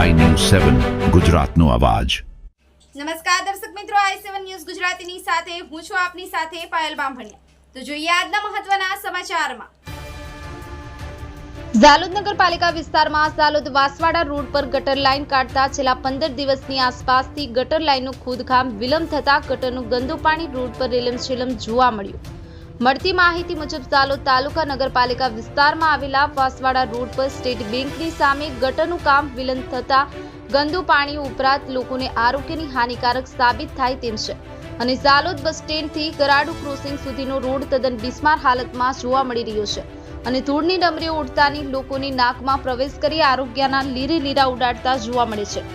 સેવન ગુજરાતનો અવાજ. નમસ્કાર દર્શક મિત્રો આઈ સેવન ન્યૂઝ ગુજરાતીની સાથે હું છું આપની સાથે પાયલ બામભણિયા. તો જોઈએ આજના મહત્વના સમાચારમાં. ઝાલોદ નગરપાલિકા વિસ્તારમાં ઝાલોદ વાસવાડા રોડ પર ગટર લાઇન કાઢતા છેલ્લા પંદર દિવસની આસપાસથી ગટર લાઇનનું ખોદકામ વિલંબ થતા ગટરનું ગંદુ પાણી રોડ પર રેલમ છેલમ જોવા મળ્યું. મળતી માહિતી મુજબ ઝાલોદ તાલુકા નગરપાલિકા વિસ્તારમાં આવેલા વાસવાડા રોડ પર સ્ટેટ બેંકની સામે ગટરનું કામ વિલંબ થતા ગંદુ પાણી ઉપરાંત લોકોને આરોગ્યની હાનિકારક સાબિત થાય તેમ છે. અને ઝાલોદ બસ સ્ટેન્ડથી ગરાડુ ક્રોસિંગ સુધીનો રોડ તદ્દન બિસ્માર હાલતમાં જોવા મળી રહ્યો છે. અને ધૂળની ડમરીઓ ઉડતાની લોકોની નાકમાં પ્રવેશ કરી આરોગ્યના લીરે લીરા ઉડાડતા જોવા મળે છે.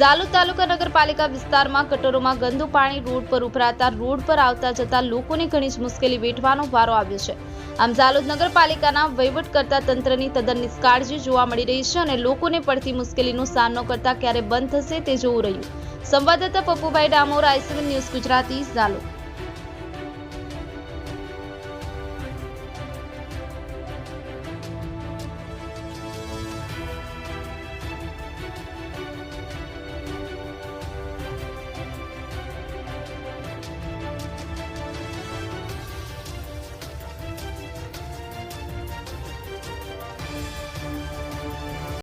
ઝાલોદ તાલુકા નગરપાલિકા વિસ્તારમાં ગટરોમાં ગંદુ પાણી રોડ પર ઉભરાતા રોડ પર આવતા જતા લોકોને ઘણી જ મુશ્કેલી વેઠવાનો વારો આવ્યો છે. આમ ઝાલોદ નગરપાલિકાના વહીવટ કરતા તંત્રની તદ્દન નિષ્કાળજી જોવા મળી રહી છે અને લોકોને પડતી મુશ્કેલીનો સામનો કરતા ક્યારે બંધ થશે તે જોવું રહ્યું. સંવાદદાતા Pappubhai Damor I C one news Gujarati Zalod